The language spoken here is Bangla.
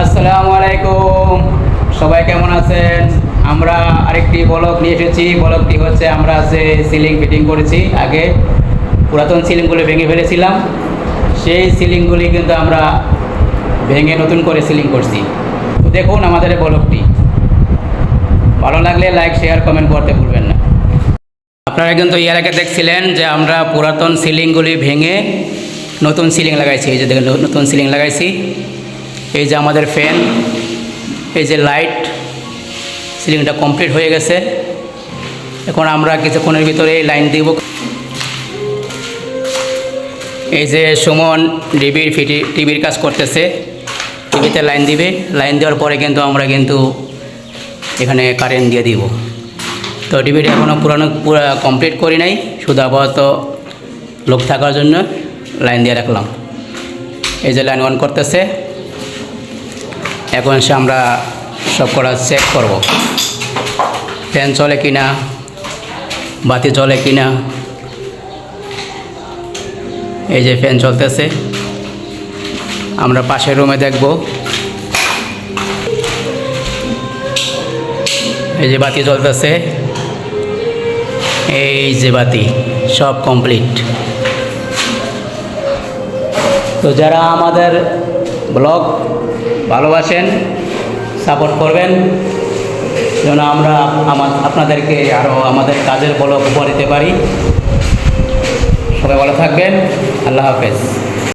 আসসালামু আলাইকুম। সবাই কেমন আছেন? আমরা আরেকটি বলক নিয়ে এসেছি। বলকটি হচ্ছে আমরা যে সিলিং ফিটিং করেছি। আগে পুরাতন সিলিংগুলো ভেঙে ফেলেছিলাম। সেই সিলিংগুলি কিন্তু আমরা ভেঙে নতুন করে সিলিং করছি। তো দেখুন আমাদের বলকটি ভালো লাগলে লাইক, শেয়ার, কমেন্ট করতে ভুলবেন না। আপনারা কিন্তু এর আগে দেখছিলেন যে আমরা পুরাতন সিলিংগুলি ভেঙে নতুন সিলিং লাগাইছি। এই যে দেখুন, নতুন সিলিং লাগাইছি। এই যে আমাদের ফ্যান, এই যে লাইট, সিলিংটা কমপ্লিট হয়ে গেছে। এখন আমরা কিছুক্ষণের ভিতরে এই লাইন দিব। এই যে সুমন ডিবির ফিটি, টিভির কাজ করতেছে। টিভিতে লাইন দিবে। লাইন দেওয়ার পরে কিন্তু আমরা কিন্তু এখানে কারেন্ট দিয়ে দিব। তো ডিবিটা এখনও পুরানো, পুরো কমপ্লিট করি নাই। শুধু আপাতত লোক থাকার জন্য লাইন দিয়ে রাখলাম। এই যে লাইন অন করতেছে। এখন সে আমরা সব করা চেক করব। ফ্যান চলে কি না বাতি চলে কি না এই যে ফ্যান চলতেছে। আমরা পাশের রুমে দেখব। এই যে বাতি চলতেছে। এই যে বাতি, সব কমপ্লিট তো যারা আমাদের ব্লগ ভালোবাসেন সাপোর্ট করবেন। যেন আমরা আমার, আপনাদেরকে আরও আমাদের কাজের বল উপহার দিতে পারি। সবাই ভালো থাকবেন। আল্লাহ হাফেজ।